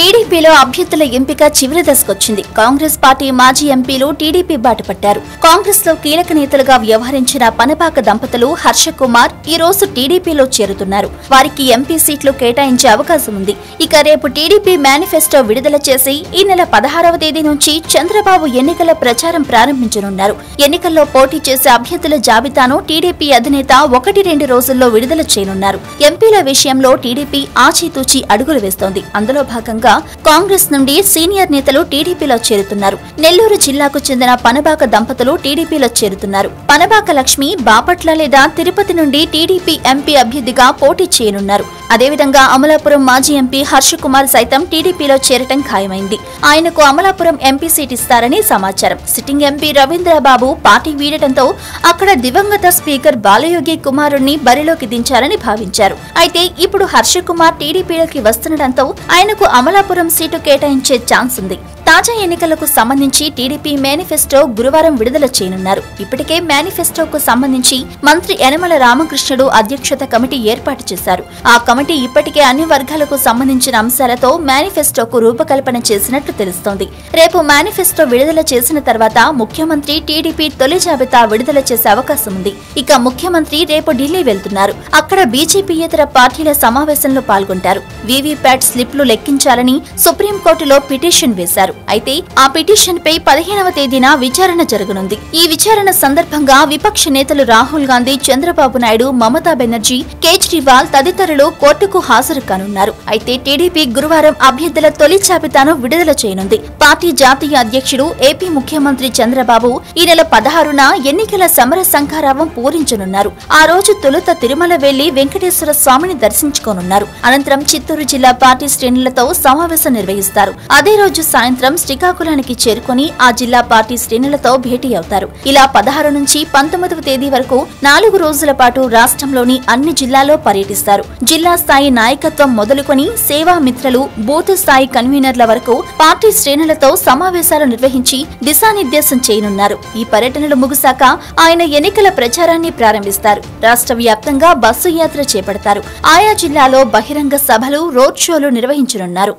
టీడీపీలో అభ్యర్థుల ఎంపిక చివరి దశకొచ్చింది. కాంగ్రెస్ పార్టీ మాజీ ఎంపీలు టీడీపీ బాట పట్టారు కాంగ్రెస్లో కీలక నేతలుగా వ్యవహరించిన పనపాక దంపతులు హర్ష కుమార్ ఈ రోజు టీడీపీలో చేరుతున్నారు. వారికి ఎంపీ సీట్లు కేటాయించే అవకాశం ఉంది. ఇక రేపు టీడీపీ మేనిఫెస్టో విడుదల చేసి ఈ నెల పదహారవ తేదీ నుంచి చంద్రబాబు ఎన్నికల ప్రచారం ప్రారంభించనున్నారు. ఎన్నికల్లో పోటీ చేసే అభ్యర్థుల జాబితాను టీడీపీ అధినేత ఒకటి రెండు రోజుల్లో విడుదల చేయనున్నారు. ఎంపీల విషయంలో టీడీపీ ఆచితూచి అడుగులు వేస్తోంది. అందులో భాగంగా కాగా కాంగ్రెస్ నుండి సీనియర్ నేతలు టీడీపీలో చేరుతున్నారు. నెల్లూరు జిల్లాకు చెందిన పనబాక దంపతులు టీడీపీలో చేరుతున్నారు. పనబాక లక్ష్మి బాపట్ల లేదా తిరుపతి నుండి టీడీపీ ఎంపీ అభ్యర్థిగా పోటీ చేయనున్నారు. అదేవిధంగా అమలాపురం మాజీ ఎంపీ హర్ష కుమార్ సైతం టీడీపీలో చేరటం ఖాయమైంది. ఆయనకు అమలాపురం ఎంపీ సీట్ ఇస్తారని సమాచారం. సిట్టింగ్ ఎంపీ రవీంద్రబాబు పార్టీ వీడటంతో అక్కడ దివంగత స్పీకర్ బాలయోగి కుమారుణ్ణి బరిలోకి దించారని భావించారు. అయితే ఇప్పుడు హర్ష కుమార్ టీడీపీలోకి వస్తుండటంతో ఆయనకు అమలాపురం సీటు కేటాయించే ఛాన్స్ ఉంది. తాజా ఎన్నికలకు సంబంధించి టీడీపీ మేనిఫెస్టో గురువారం విడుదల చేయనున్నారు. ఇప్పటికే మేనిఫెస్టోకు సంబంధించి మంత్రి యనమల రామకృష్ణుడు అధ్యక్షత కమిటీ ఏర్పాటు చేశారు. ఆ కమిటీ ఇప్పటికే అన్ని వర్గాలకు సంబంధించిన అంశాలతో మేనిఫెస్టోకు రూపకల్పన చేసినట్లు తెలుస్తోంది. రేపు మేనిఫెస్టో విడుదల చేసిన తర్వాత ముఖ్యమంత్రి టీడీపీ తొలి జాబితా విడుదల చేసే అవకాశం ఉంది. ఇక ముఖ్యమంత్రి రేపు ఢిల్లీ వెళ్తున్నారు. అక్కడ బీజేపీయేతర పార్టీల సమావేశంలో పాల్గొంటారు. వీవీప్యాట్ స్లిప్లు లెక్కించాలని సుప్రీంకోర్టులో పిటిషన్ వేశారు. అయితే ఆ పిటిషన్ పై పదిహేనవ తేదీన విచారణ జరగనుంది. ఈ విచారణ సందర్భంగా విపక్ష నేతలు రాహుల్ గాంధీ చంద్రబాబు నాయుడు మమతా బెనర్జీ కేజ్రీవాల్ తదితరులు కోర్టుకు హాజరు కానున్నారు. అయితే టీడీపీ గురువారం అభ్యర్థుల తొలి జాబితాను విడుదల చేయనుంది. పార్టీ జాతీయ అధ్యక్షుడు ఏపీ ముఖ్యమంత్రి చంద్రబాబు ఈ నెల పదహారున ఎన్నికల సమర సంఖారావం పూరించనున్నారు. ఆ రోజు తొలుత తిరుమల వెళ్ళి వెంకటేశ్వర స్వామిని దర్శించుకోనున్నారు. అనంతరం చిత్తూరు జిల్లా పార్టీ శ్రేణులతో సమావేశం నిర్వహిస్తారు. అదే రోజు సాయంత్రం శ్రీకాకుళానికి చేరుకుని ఆ జిల్లా పార్టీ శ్రేణులతో భేటీ అవుతారు. ఇలా పదహారు నుంచి పంతొమ్మిదవ తేదీ వరకు నాలుగు రోజుల పాటు రాష్ట్రంలోని అన్ని జిల్లాల్లో పర్యటిస్తారు. జిల్లా స్థాయి నాయకత్వం మొదలుకొని సేవా మిత్రలు బూత్ స్థాయి కన్వీనర్ల వరకు పార్టీ శ్రేణులతో సమావేశాలు నిర్వహించి దిశానిర్దేశం చేయనున్నారు. ఈ పర్యటనలు ముగిశాక ఆయన ఎన్నికల ప్రచారాన్ని ప్రారంభిస్తారు. రాష్ట్ర వ్యాప్తంగా బస్సు యాత్ర చేపడతారు. ఆయా జిల్లాలో బహిరంగ సభలు రోడ్ షోలు నిర్వహించనున్నారు.